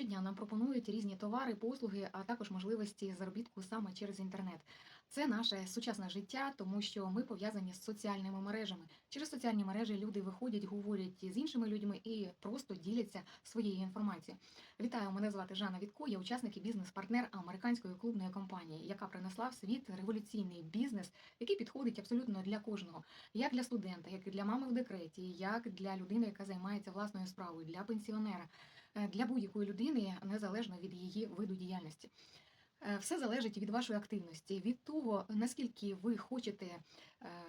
Щодня нам пропонують різні товари, послуги, а також можливості заробітку саме через інтернет. Це наше сучасне життя, тому що ми пов'язані з соціальними мережами. Через соціальні мережі люди виходять, говорять з іншими людьми і просто діляться своєю інформацією. Вітаю, мене звати Жанна Вітко, я учасник і бізнес-партнер американської клубної компанії, яка принесла в світ революційний бізнес, який підходить абсолютно для кожного, як для студента, як і для мами в декреті, як для людини, яка займається власною справою, для пенсіонера, для будь-якої людини незалежно від її виду діяльності. Е, Все залежить від вашої активності, від того, наскільки ви хочете е,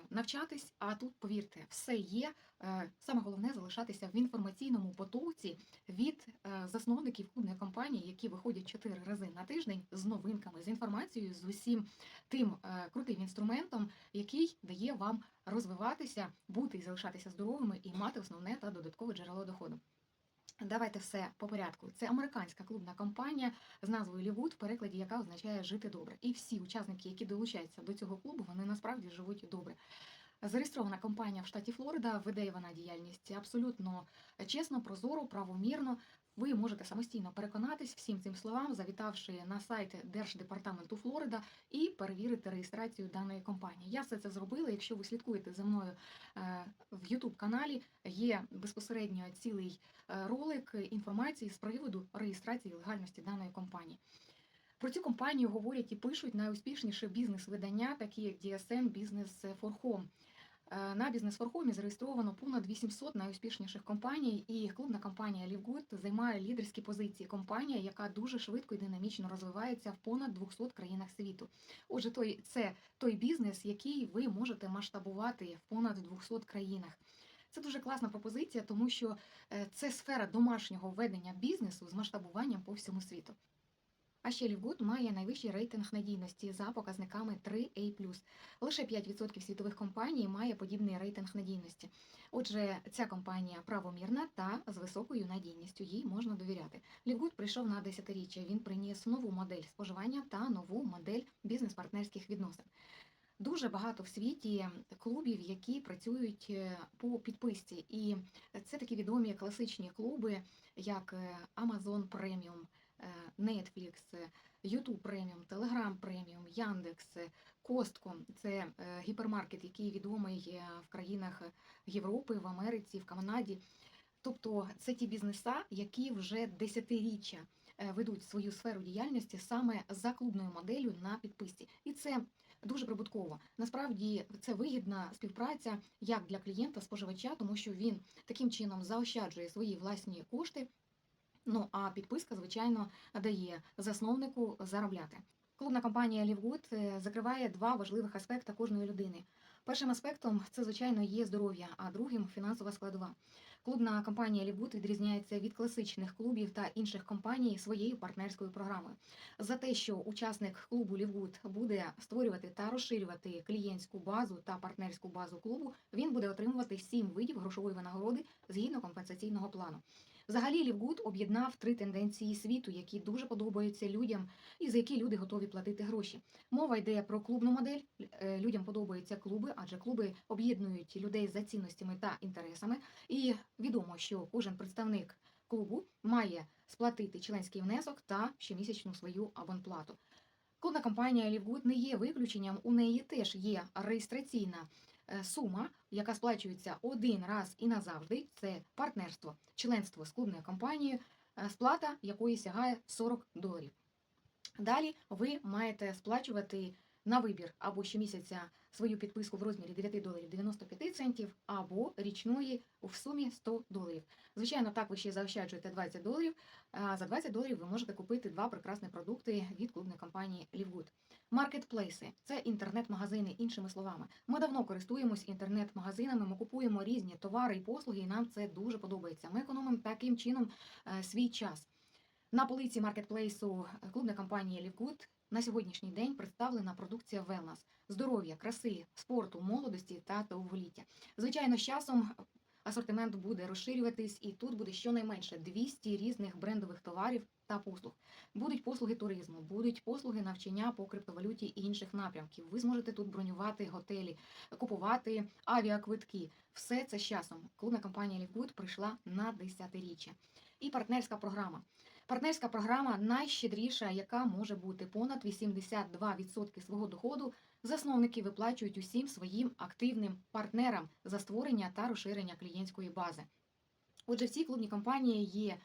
навчатись. А тут, повірте, все є. Е, Саме головне залишатися в інформаційному потоці від е, засновників клубної компанії, які виходять чотири рази на тиждень з новинками, з інформацією, з усім тим е, крутим інструментом, який дає вам розвиватися, бути і залишатися здоровими і мати основне та додаткове джерело доходу. Давайте все по порядку. Це американська клубна компанія з назвою Лівуд, в перекладі яка означає жити добре. І всі учасники, які долучаються до цього клубу, вони насправді живуть добре. Зареєстрована компанія в штаті Флорида, веде вона діяльність абсолютно чесно, прозоро, правомірно. Ви можете самостійно переконатись всім цим словам, завітавши на сайт Держдепартаменту Флорида і перевірити реєстрацію даної компанії. Я все це зробила. Якщо ви слідкуєте за мною е, в youtube каналі, є безпосередньо цілий е, ролик інформації з приводу реєстрації легальності даної компанії. Про цю компанію говорять і пишуть найуспішніші бізнес-видання, такі як DSM Business for Home. Е, На бізнес форхомі зареєстровано понад 800 найуспішніших компаній, і клубна компанія LiveGood займає лідерські позиції. Компанія, яка дуже швидко і динамічно розвивається в понад 200 країнах світу. Отже, той це той бізнес, який ви можете масштабувати в понад 200 країнах. Це дуже класна пропозиція, тому що е, це сфера домашнього ведення бізнесу з масштабуванням по всьому світу. А ще Лівгуд має найвищий рейтинг надійності за показниками 3A+. Лише 5% світових компаній має подібний рейтинг надійності. Отже, ця компанія правомірна та з високою надійністю. Їй можна довіряти. Лівгуд прийшов на десятиріччя. Він приніс нову модель споживання та нову модель бізнес-партнерських відносин. Дуже багато в світі клубів, які працюють е, по підписці, і це такі відомі класичні клуби, як е, Amazon Premium, Netflix, е, YouTube Premium, Telegram Premium, Яндекс, Костко. Це е, гіпермаркет, який відомий е, в країнах Європи, в Америці, в Канаді. Тобто це ті бізнеса, які вже десятиріччя ведуть свою сферу діяльності саме за клубною моделлю на підписці, і це дуже прибутково. Насправді це вигідна співпраця як для клієнта споживача, тому що він таким чином заощаджує свої власні кошти. Ну а підписка, звичайно, дає засновнику заробляти. Клубна компанія Лівгуд закриває два важливих аспекти кожної людини. Першим аспектом це, звичайно, є здоров'я, а другим фінансова складова. Клубна компанія Лівгуд відрізняється від класичних клубів та інших компаній своєю партнерською програмою. За те, що учасник клубу Лівгуд буде створювати та розширювати клієнтську базу та партнерську базу клубу, він буде отримувати сім видів грошової винагороди згідно компенсаційного плану. Взагалі, Лівгуд об'єднав три тенденції світу, які дуже подобаються людям і за які люди готові платити гроші. Мова йде про клубну модель. Е, Людям подобаються клуби, адже клуби об'єднують людей за цінностями та інтересами. І відомо, що кожен представник клубу має сплатити членський внесок та щомісячну свою абонплату. Клубна компанія Лівгуд не є виключенням. У неї теж є реєстраційна сума, яка сплачується один раз і назавжди. Це партнерство, членство з клубною компанією, е, сплата якої сягає 40 доларів. Далі ви маєте сплачувати на вибір або щомісяця свою підписку в розмірі 9 доларів 95 центів, або річної в сумі 100 доларів. Звичайно, так ви ще заощаджуєте 20 доларів. А за 20 доларів ви можете купити два прекрасні продукти від клубної компанії Лівгуд. Маркетплейси це інтернет-магазини, іншими словами. Ми давно користуємось інтернет-магазинами, ми купуємо різні товари і послуги, і нам це дуже подобається. Ми економимо таким чином е, свій час. На полиці маркетплейсу клубної компанії Лівгуд на сьогоднішній день представлена продукція Wellness – здоров'я, краси, спорту, молодості та довголіття. Звичайно, з часом асортимент буде розширюватись, і тут буде щонайменше 200 різних брендових товарів та послуг. Будуть послуги туризму, будуть послуги навчання по криптовалюті і інших напрямків. Ви зможете тут бронювати готелі, купувати авіаквитки. Все це з часом. Клубна компанія Лівгуд прийшла на десятиріччя. І партнерська програма. Партнерська програма найщедріша, яка може бути понад 82% свого доходу. Засновники виплачують усім своїм активним партнерам за створення та розширення клієнтської бази. Отже, в цій клубній компанії є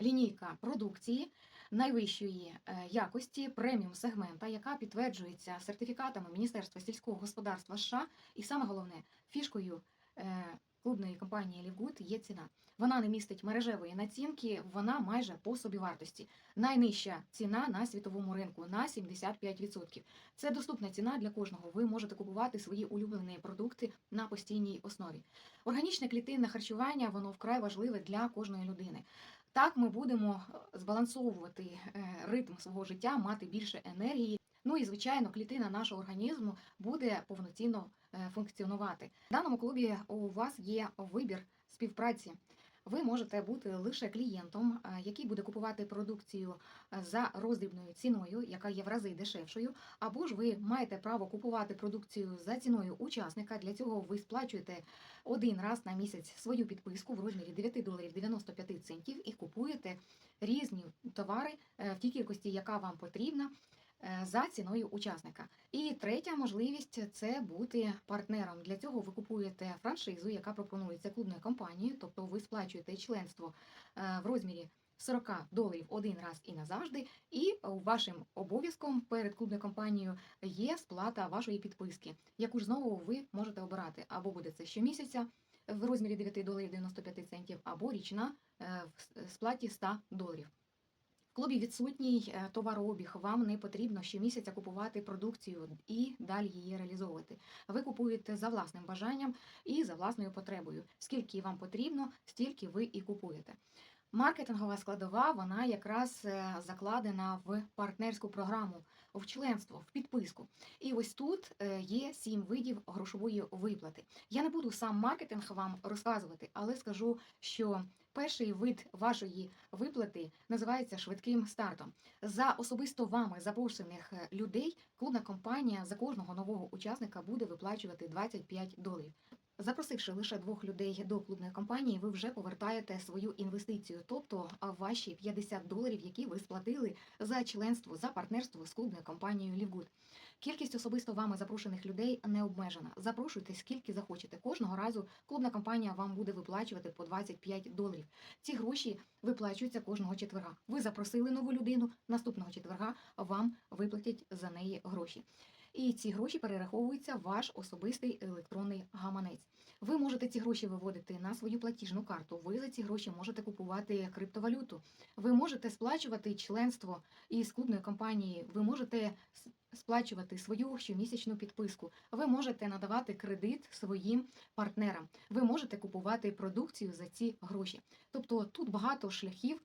лінійка продукції найвищої е, якості преміум сегмента, яка підтверджується сертифікатами Міністерства сільського господарства США. І саме головне фішкою е, клубної компанії Лівгуд є ціна. Вона не містить мережевої націнки, вона майже по собівартості. Найнижча ціна на світовому ринку на 75%. Це доступна ціна для кожного. Ви можете купувати свої улюблені продукти на постійній основі. Органічне клітинне харчування воно вкрай важливе для кожної людини. Так ми будемо е, збалансовувати е, ритм свого життя, мати більше енергії. Ну і звичайно, клітина нашого організму буде повноцінно е, функціонувати. В даному клубі у вас є вибір співпраці. Ви можете бути лише клієнтом, е, який буде купувати продукцію е, за роздрібною ціною, яка є в рази дешевшою, або ж ви маєте право купувати продукцію за ціною учасника. Для цього ви сплачуєте один раз на місяць свою підписку в розмірі 9 доларів 95 центів і купуєте різні товари в тій кількості, яка вам потрібна. Е, За ціною учасника. І третя можливість це бути партнером. Для цього ви купуєте франшизу, яка пропонується клубною компанією, тобто ви сплачуєте членство е, в розмірі 40 доларів один раз і назавжди. І вашим обов'язком перед клубною компанією є сплата вашої підписки, яку ж знову ви можете обирати. Або буде це щомісяця в розмірі 9 доларів 95 центів, або річна е, в сплаті 100 доларів. Клубі відсутній е, товарообіг. Вам не потрібно щомісяця купувати продукцію і далі її реалізовувати. Ви купуєте за власним бажанням і за власною потребою. Скільки вам потрібно, стільки ви і купуєте. Маркетингова складова вона якраз е, закладена в партнерську програму, в членство, в підписку. І ось тут е, є сім видів грошової виплати. Я не буду сам маркетинг вам розказувати, але скажу, що перший вид вашої виплати називається швидким стартом. За особисто вами запрошених е, людей клубна компанія за кожного нового учасника буде виплачувати 25 доларів. Запросивши лише двох людей до клубної компанії, ви вже повертаєте свою інвестицію, тобто ваші 50 доларів, які ви сплатили за членство за партнерство з клубною компанією Лівгуд. Кількість особисто вами запрошених людей не обмежена. Запрошуйте скільки захочете. Кожного разу клубна компанія вам буде виплачувати по 25 доларів. Ці гроші виплачуються кожного четверга. Ви запросили нову людину. Наступного четверга вам виплатять за неї гроші. І ці гроші перераховуються в ваш особистий електронний гаманець. Ви можете ці гроші виводити на свою платіжну карту. Ви за ці гроші можете купувати криптовалюту. Ви можете сплачувати членство із клубної компанії. Ви можете сплачувати свою щомісячну підписку. Ви можете надавати кредит своїм партнерам. Ви можете купувати продукцію за ці гроші. Тобто тут багато шляхів.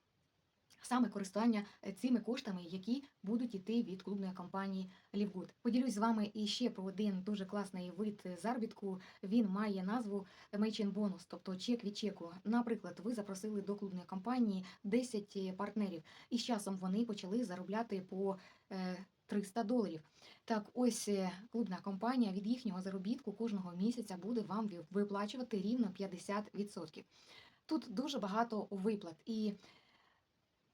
Саме користування е, цими коштами, які будуть іти від клубної компанії Лівгуд. Поділюсь з вами і ще про один дуже класний вид заробітку. Він має назву Мейчин бонус, тобто чек від чеку. Наприклад, ви запросили до клубної компанії 10 партнерів, і з часом вони почали заробляти по е, 300 доларів. Так, ось е, клубна компанія від їхнього заробітку кожного місяця буде вам виплачувати рівно 50%. Тут дуже багато виплат і.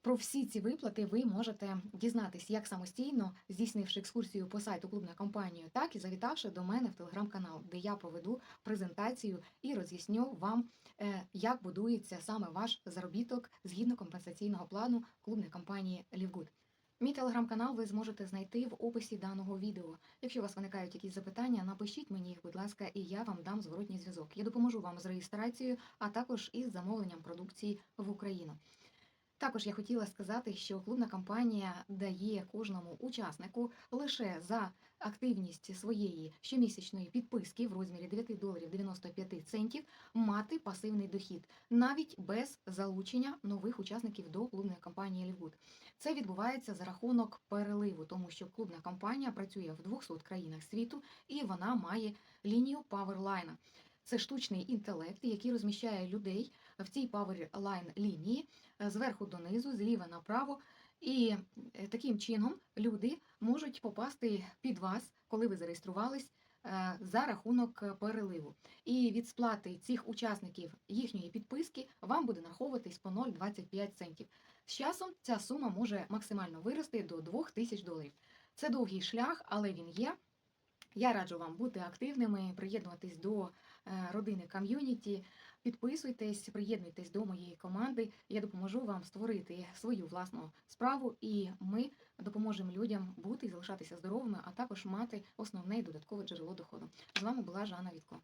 Про всі ці виплати ви можете дізнатись як самостійно, здійснивши екскурсію по сайту клубної компанії, так і завітавши до мене в телеграм-канал, де я проведу презентацію і роз'ясню вам, е, як будується саме ваш заробіток згідно компенсаційного плану клубної компанії Лівгуд. Мій телеграм-канал ви зможете знайти в описі даного відео. Якщо у вас виникають якісь запитання, напишіть мені їх, будь ласка, і я вам дам зворотній зв'язок. Я допоможу вам з реєстрацією, а також із замовленням продукції в Україну. Також я хотіла сказати, що клубна компанія дає кожному учаснику лише за активність своєї щомісячної підписки в розмірі 9 доларів 95 центів мати пасивний дохід, навіть без залучення нових учасників до клубної компанії Лівгуд. Це відбувається за рахунок переливу, тому що клубна компанія працює в 200 країнах світу і вона має лінію Powerline. Це штучний інтелект, який розміщає людей в цій Powerline лінії е, зверху донизу, зліва направо. І е, таким чином люди можуть попасти під вас, коли ви зареєструвались, е, за рахунок переливу. І від сплати цих учасників їхньої підписки вам буде нараховуватись по 0,25 центів. З часом ця сума може максимально вирости до 2000 доларів. Це довгий шлях, але він є. Я раджу вам бути активними, приєднуватись до е, родини ком'юніті, підписуйтесь, приєднуйтесь до моєї команди. Я допоможу вам створити свою власну справу, і ми допоможемо людям бути і залишатися здоровими, а також мати основне і додаткове джерело доходу. З вами була Жанна Вітко.